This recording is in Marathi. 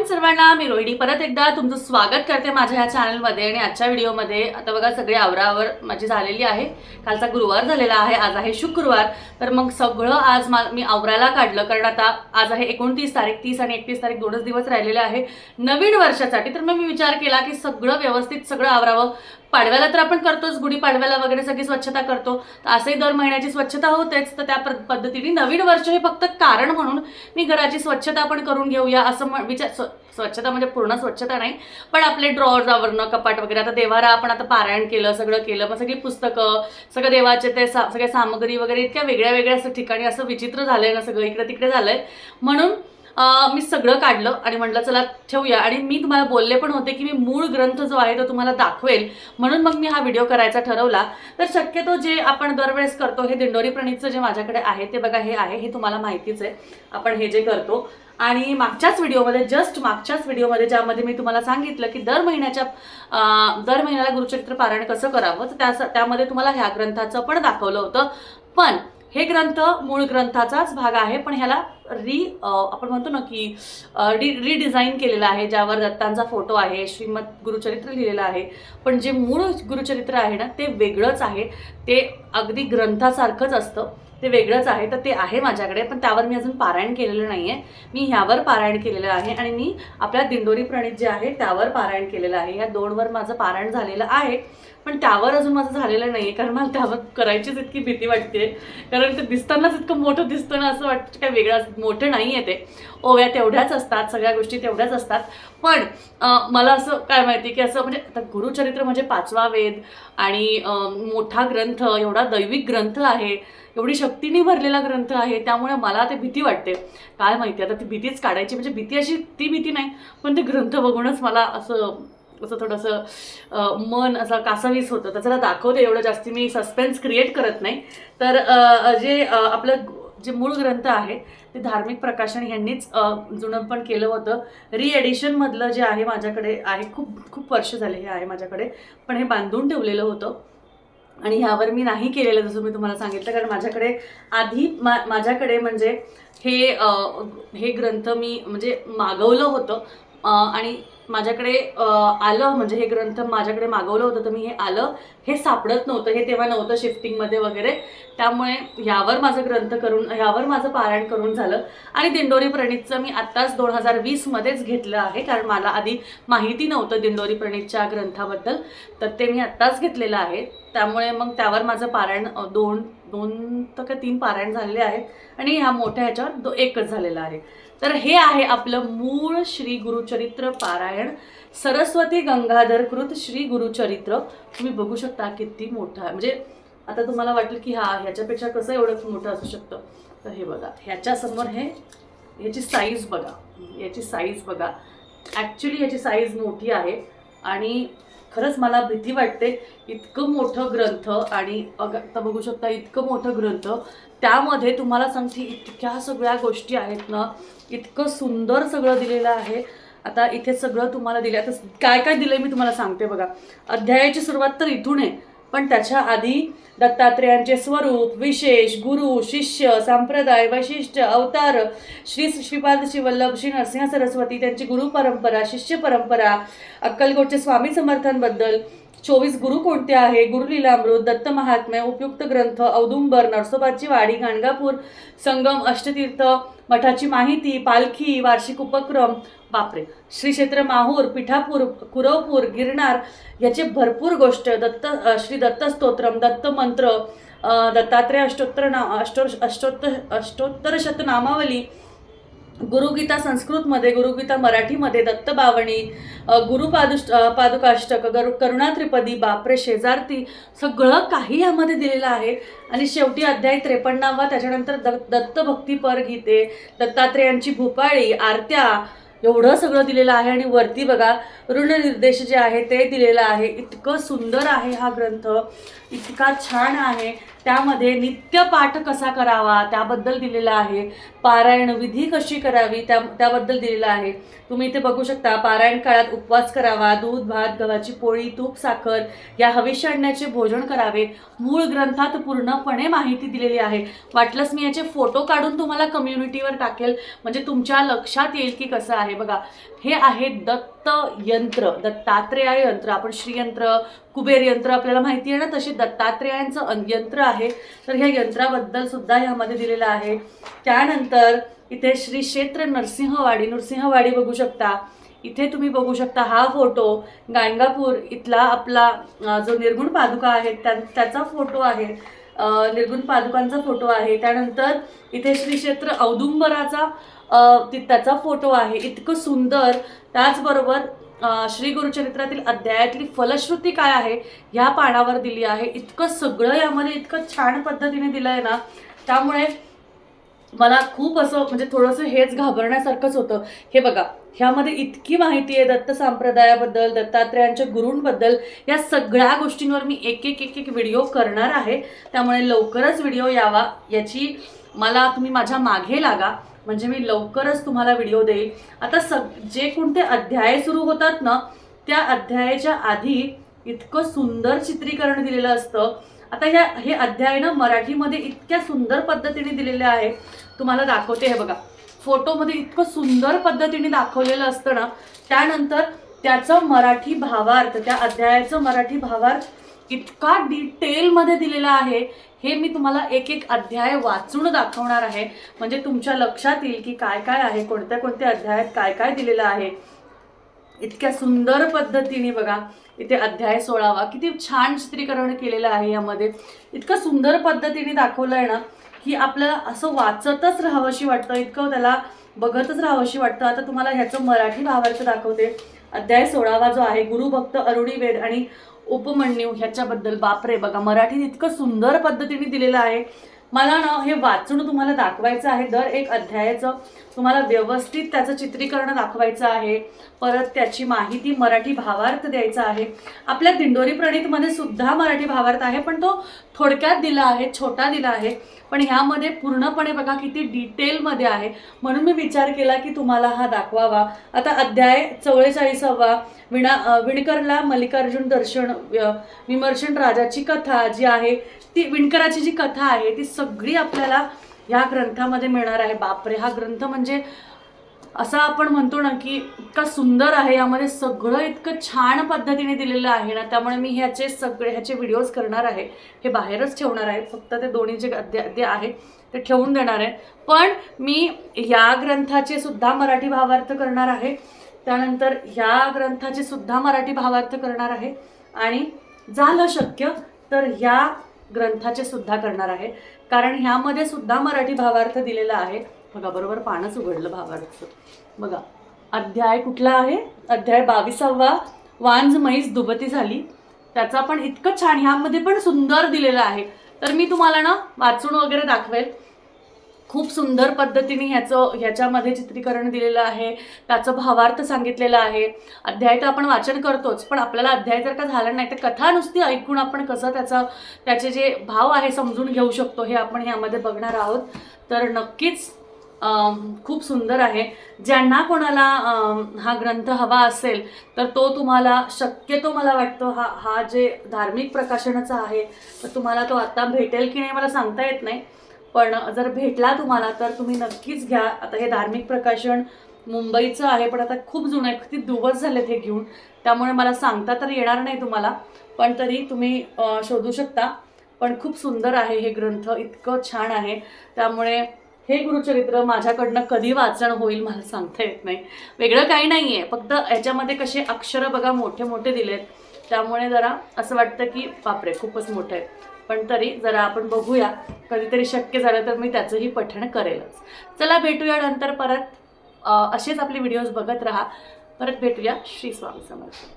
मॉर्निंग सर्वांना मी रोहिणी. परत एकदा तुमचं स्वागत करते माझ्या ह्या चॅनलमध्ये आणि आजच्या व्हिडिओमध्ये. आता बघा सगळी आवरावर माझी झालेली आहे. कालचा गुरुवार झालेला आहे आज आहे शुक्रवार. तर मग सगळं आज मा मी आवरायला काढलं कारण आता आज आहे एकोणतीस तारीख तीस आणि एकतीस तारीख दोनच दिवस राहिलेले आहे नवीन वर्षासाठी. तर मग मी विचार केला की सगळं व्यवस्थित सगळं आवरावं. पाडव्याला तर आपण करतोच गुढी पाडव्याला वगैरे सगळी स्वच्छता करतो. तर असंही दर महिन्याची स्वच्छता होतेच. तर त्या पद्धतीने नवीन वर्ष हे फक्त कारण म्हणून मी घराची स्वच्छता पण करून घेऊया असं विचार स्व- स्वच्छता म्हणजे पूर्ण स्वच्छता नाही पण आपले ड्रॉर्स आवरणं कपाट वगैरे. आता देवारा आपण आता पारायण केलं सगळं केलं मग सगळी पुस्तकं सगळं देवाचे ते सा सगळ्या सामग्री वगैरे इतक्या वेगळ्या वेगळ्या असं ठिकाणी असं विचित्र झालंय ना सगळं इकडे तिकडे झालंय. म्हणून मी सगळं काढलं आणि म्हटलं चला ठेवूया. आणि मी तुम्हाला बोलले पण होते की मी मूळ ग्रंथ जो आहे तो तुम्हाला दाखवेल. म्हणून मग मी हा व्हिडिओ करायचा ठरवला. तर शक्यतो जे आपण दरवेळेस करतो हे दिंडोरी प्रणीतचं जे माझ्याकडे आहे ते बघा हे आहे हे तुम्हाला माहितीच आहे. आपण हे जे करतो. आणि मागच्याच व्हिडिओमध्ये जस्ट मागच्याच व्हिडिओमध्ये ज्यामध्ये मी तुम्हाला सांगितलं की दर महिन्याच्या दर महिन्याला गुरुचरित्र पारायण कसं करावं तर त्या त्यामध्ये तुम्हाला ह्या ग्रंथाचं पण दाखवलं होतं. पण हे ग्रंथ मूळ ग्रंथाचाच भाग आहे पण ह्याला री आपण म्हणतो ना की अं, री रिडिझाईन केलेलं आहे ज्यावर दत्तांचा फोटो आहे श्रीमद गुरुचरित्र लिहिलेलं आहे. पण जे मूळ गुरुचरित्र आहे ना ते वेगळंच आहे. ते अगदी ग्रंथासारखंच असतं. ते वेगळंच आहे तर ते आहे माझ्याकडे पण त्यावर मी अजून पारायण केलेलं नाही आहे मी ह्यावर पारायण केलेलं आहे आणि मी आपल्या दिंडोरी प्रणित जे आहे त्यावर पारायण केलेलं आहे. ह्या दोनवर माझं पारायण झालेलं आहे पण त्यावर अजून माझं झालेलं नाही आहे कारण मला त्यावर करायचीच इतकी भीती वाटते कारण ते दिसतानाच इतकं मोठं दिसतं ना असं वाटतं काय वेगळं मोठं नाही आहे ते. ओव्या तेवढ्याच असतात सगळ्या गोष्टी तेवढ्याच असतात. पण मला असं काय माहिती की असं म्हणजे आता गुरुचरित्र म्हणजे पाचवा वेद आणि मोठा ग्रंथ एवढा दैविक ग्रंथ आहे. एवढी शक्तीने भरलेला ग्रंथ आहे त्यामुळे मला ते भीती वाटते. काय माहिती आता ती भीतीच काढायची म्हणजे भीती अशी ती भीती नाही पण ते ग्रंथ बघूनच मला असं असं थोडंसं मन असं कासावीस होतं. तर चला दाखवते एवढं जास्ती मी सस्पेन्स क्रिएट करत नाही. तर जे आपलं जे मूळ ग्रंथ आहे ते धार्मिक प्रकाशन यांनीच जुनं पण केलं होतं. रिएडिशनमधलं जे आहे माझ्याकडे आहे खूप खूप वर्ष झाले हे आहे माझ्याकडे पण हे बांधून ठेवलेलं होतं. आणि ह्यावर मी नाही केलेलं जसं मी तुम्हाला सांगितलं कारण माझ्याकडे आधी मा माझ्याकडे म्हणजे हे हे ग्रंथ मी म्हणजे मागवलं होतं. आणि माझ्याकडे आलं म्हणजे हे ग्रंथ माझ्याकडे मागवलं होतं तर मी हे आलं. हे सापडत नव्हतं हे तेव्हा नव्हतं शिफ्टिंगमध्ये वगैरे. त्यामुळे ह्यावर माझं ग्रंथ करून ह्यावर माझं पारायण करून झालं. आणि दिंडोरी प्रणितचं मी आत्ताच दोन हजार वीसमध्येच घेतलं आहे कारण मला आधी माहिती नव्हतं दिंडोरी प्रणितच्या ग्रंथाबद्दल. तर ते मी आत्ताच घेतलेलं आहे. त्यामुळे मग त्यावर माझं पारायण दोन दोन तर का तीन पारायण झालेले आहेत आणि ह्या मोठ्या ह्याच्यावर दो एकच झालेला आहे. तर हे आहे आपलं मूळ श्री गुरुचरित्र पारायण. सरस्वती गंगाधरकृत श्री गुरुचरित्र. तुम्ही बघू शकता किती मोठं आहे. म्हणजे आता तुम्हाला वाटलं की हा ह्याच्यापेक्षा कसं एवढं मोठं असू शकतं? तर हे बघा ह्याच्यासमोर हे ह्याची साईज बघा. याची साईज बघा. ॲक्च्युली ह्याची साईज मोठी आहे. आणि खरंच मला भीती वाटते इतकं मोठं ग्रंथ आणि अग आता बघू शकता इतकं मोठं ग्रंथ त्यामध्ये तुम्हाला सांगते इतक्या सगळ्या गोष्टी आहेत ना इतकं सुंदर सगळं दिलेलं आहे. आता इथे सगळं तुम्हाला दिलं आता काय काय दिलं मी तुम्हाला सांगते बघा. अध्यायाची सुरुवात तर इथून आहे. पण त्याच्या आधी दत्तात्रेयांचे स्वरूप विशेष गुरु शिष्य संप्रदाय वैशिष्ट्य अवतार श्री श्रीपाद श्री वल्लभ श्री नरसिंह सरस्वती त्यांची गुरु परंपरा शिष्य परंपरा अक्कलकोटचे स्वामी समर्थांबद्दल. चोवीस गुरु कोणते आहे? गुरुलीलामृत दत्त महात्म्य उपयुक्त ग्रंथ औदुंबर नरसोबाची वाडी गाणगापूर संगम अष्टतीर्थ मठाची माहिती पालखी वार्षिक उपक्रम बापरे. श्री क्षेत्र माहूर पिठापूर कुरवपूर गिरनार याचे भरपूर गोष्ट. दत्त श्री दत्त स्तोत्रम दत्त मंत्र दत्तात्रेय अष्टोत्तर ना अष्टो अष्टोत्तर अष्टोत्तर शतनामावली गुरुगीता संस्कृतमध्ये गुरुगीता मराठीमध्ये दत्त बावणी अ, गुरुपादुष्ट पादुकाष्टक गरु करुणा त्रिपदी बापरे शेजारती सगळं काही यामध्ये दिलेलं आहे. आणि शेवटी अध्याय त्रेपन्नावा त्याच्यानंतर द दत्तभक्तीपर गीते दत्तात्रेयांची भूपाळी आरत्या एवढं सगळं दिलेलं आहे आणि वरती बघा ऋणनिर्देश जे आहे ते दिलेलं आहे. इतकं सुंदर आहे हा ग्रंथ. इतका छान आहे. त्यामध्ये नित्यपाठ कसा करावा त्याबद्दल दिलेला आहे. पारायण विधी कशी करावी त्या त्याबद्दल दिलेलं आहे. तुम्ही इथे बघू शकता पारायण काळात उपवास करावा दूध भात गव्हाची पोळी तूप साखर या हविष्याण्याचे भोजन करावे. मूळ ग्रंथात पूर्णपणे माहिती दिलेली आहे. वाटलंच मी याचे फोटो काढून तुम्हाला कम्युनिटीवर टाकेल. म्हणजे तुमच्या लक्षात येईल की कसं आहे. बघा हे आहे दत्त यंत्र दत्तात्रेय यंत्र. आपण श्रीयंत्र कुबेर यंत्र आपल्याला माहिती आहे ना तशी दत्तात्रेयांचं यंत्र आहे. तर ह्या यंत्राबद्दल सुद्धा ह्यामध्ये दिलेलं आहे. त्यानंतर इथे श्री क्षेत्र नरसिंहवाडी नरसिंहवाडी बघू शकता. इथे तुम्ही बघू शकता हा फोटो. गाणगापूर इथला आपला जो निर्गुण पादुका आहे त्या त्याचा फोटो आहे. निर्गुण पादुकांचा फोटो आहे. त्यानंतर इथे श्री क्षेत्र औदुंबराचा त्याचा फोटो आहे. इतकं सुंदर. त्याचबरोबर श्री गुरुचरित्रातील अध्यायातली फलश्रुती काय आहे ह्या पानावर दिली आहे. इतकं सगळं यामध्ये इतकं छान पद्धतीने दिलं आहे ना त्यामुळे मला खूप असं म्हणजे थोडंसं हेच घाबरण्यासारखंच होतं. हे बघा ह्यामध्ये इतकी माहिती आहे दत्त संप्रदायाबद्दल दत्तात्रेयांच्या गुरूंबद्दल. या सगळ्या गोष्टींवर मी एक एक एक एक व्हिडिओ करणार आहे. त्यामुळे लवकरच व्हिडिओ यावा. याची मला तुम्ही माझ्या मागे लागा. म्हणजे मी लवकरच तुम्हाला व्हिडिओ देईल. आता सग जे कोणते अध्याय सुरू होतात ना त्या अध्यायाच्या आधी इतकं सुंदर चित्रीकरण दिलेलं असतं. आता ह्या हे अध्याय ना मराठीमध्ये इतक्या सुंदर पद्धतीने दिलेले आहे. तुम्हाला दाखवते हे बघा. फोटोमध्ये इतकं सुंदर पद्धतीने दाखवलेलं असतं ना त्यानंतर त्याचं मराठी भावार्थ त्या अध्यायाचं मराठी भावार्थ इतका डिटेलमध्ये दिलेला आहे. हे मी तुम्हाला एक एक अध्याय वाचून दाखवणार आहे. म्हणजे तुमच्या लक्षात येईल की काय काय आहे कोणत्या कोणत्या अध्यायात काय काय दिलेलं आहे. इतक्या सुंदर पद्धतीने बघा इथे अध्याय सोळावा. किती छान चित्रीकरण केलेलं आहे यामध्ये. इतकं सुंदर पद्धतीने दाखवलं आहे ना की आपल्याला असं वाचतच राहावंशी वाटतं. इतकं त्याला बघतच राहावंशी वाटतं. आता तुम्हाला ह्याचं मराठी भावार्थ दाखवते. अध्याय सोळावा जो आहे गुरुभक्त अरुणी वेद आणि उपमन्यू ह्याच्याबद्दल. बापरे बघा मराठीत इतकं सुंदर पद्धतीने दिलेलं आहे. मला ना हे वाचून तुम्हाला दाखवायचं आहे. दर एक अध्यायाचं तुम्हाला व्यवस्थित त्याचं चित्रीकरण दाखवायचं आहे. परत त्याची माहिती मराठी भावार्थ द्यायचा आहे. आपल्या दिंडोरी प्रणितमध्ये सुद्धा मराठी भावार्थ आहे पण तो थोडक्यात दिला आहे छोटा दिला आहे. पण ह्यामध्ये पूर्णपणे बघा किती डिटेलमध्ये आहे. म्हणून मी विचार केला की तुम्हाला हा दाखवावा. आता अध्याय चव्वेचाळीसावा. विणा विणकरला मल्लिकार्जुन दर्शन विमर्शन राजाची कथा जी आहे ती विणकराची जी कथा आहे ती सगळी आपल्याला ह्या ग्रंथामध्ये मिळणार आहे. बापरे हा ग्रंथ म्हणजे असा आपण म्हणतो ना की इतका सुंदर आहे यामध्ये सगळं इतकं छान पद्धतीने दिलेलं आहे ना त्यामुळे मी ह्याचे सगळे ह्याचे व्हिडिओज करणार आहे. हे बाहेरच ठेवणार आहे फक्त ते दोन्ही जे अध्याय अध्याय आहे ते ठेवून देणार आहे. पण मी या ग्रंथाचे सुद्धा मराठी भावार्थ करणार आहे. त्यानंतर ह्या ग्रंथाचे सुद्धा मराठी भावार्थ करणार आहे. आणि झालं शक्य तर ह्या ग्रंथाचे सुद्धा करणार आहे. कारण ह्यामध्ये सुद्धा मराठी भावार्थ दिलेला आहे. बघा बरोबर पानच उघडलं भावार्थचं. बघा अध्याय कुठला आहे? अध्याय बावीसावा. वांज म्हैस दुबती झाली. त्याचा पण इतकं छान ह्यामध्ये पण सुंदर दिलेलं आहे. तर मी तुम्हाला ना वाचून वगैरे दाखवेल. खूप सुंदर पद्धतीने ह्याचं ह्याच्यामध्ये चित्रीकरण दिलेलं आहे. त्याचं भावार्थ सांगितलेलं आहे. अध्याय तर आपण वाचन करतोच पण आपल्याला अध्याय जर का झाला नाही तर कथा नुसती ऐकून आपण कसं त्याचा त्याचे जे भाव आहे समजून घेऊ शकतो हे आपण ह्यामध्ये बघणार आहोत. तर नक्कीच खूप सुंदर आहे. ज्यांना कोणाला हा ग्रंथ हवा असेल तर तो तुम्हाला शक्यतो मला वाटतं हा हा जे धार्मिक प्रकाशनाचा आहे तर तुम्हाला तो आत्ता भेटेल की नाही मला सांगता येत नाही. पण जर भेटला तुम्हाला तर तुम्ही नक्कीच घ्या. आता हे धार्मिक प्रकाशन मुंबईचं आहे पण आता खूप जुनं आहे. किती दिवस झालेत हे घेऊन. त्यामुळे मला सांगता तर येणार नाही तुम्हाला. पण तरी तुम्ही शोधू शकता. पण खूप सुंदर आहे हे ग्रंथ. इतकं छान आहे. त्यामुळे हे गुरुचरित्र माझ्याकडनं कधी वाचन होईल मला सांगता येत नाही. वेगळं काही नाही आहे फक्त याच्यामध्ये कसे अक्षरं बघा मोठे मोठे दिलेत. त्यामुळे जरा असं वाटतं की बापरे खूपच मोठं आहे. पण तरी जरा आपण बघूया. कधीतरी शक्य झालं तर मी त्याचंही पठण करेलच. चला भेटूया नंतर परत. असेच आपले व्हिडिओज बघत राहा. परत भेटूया श्री स्वामी समर्थ.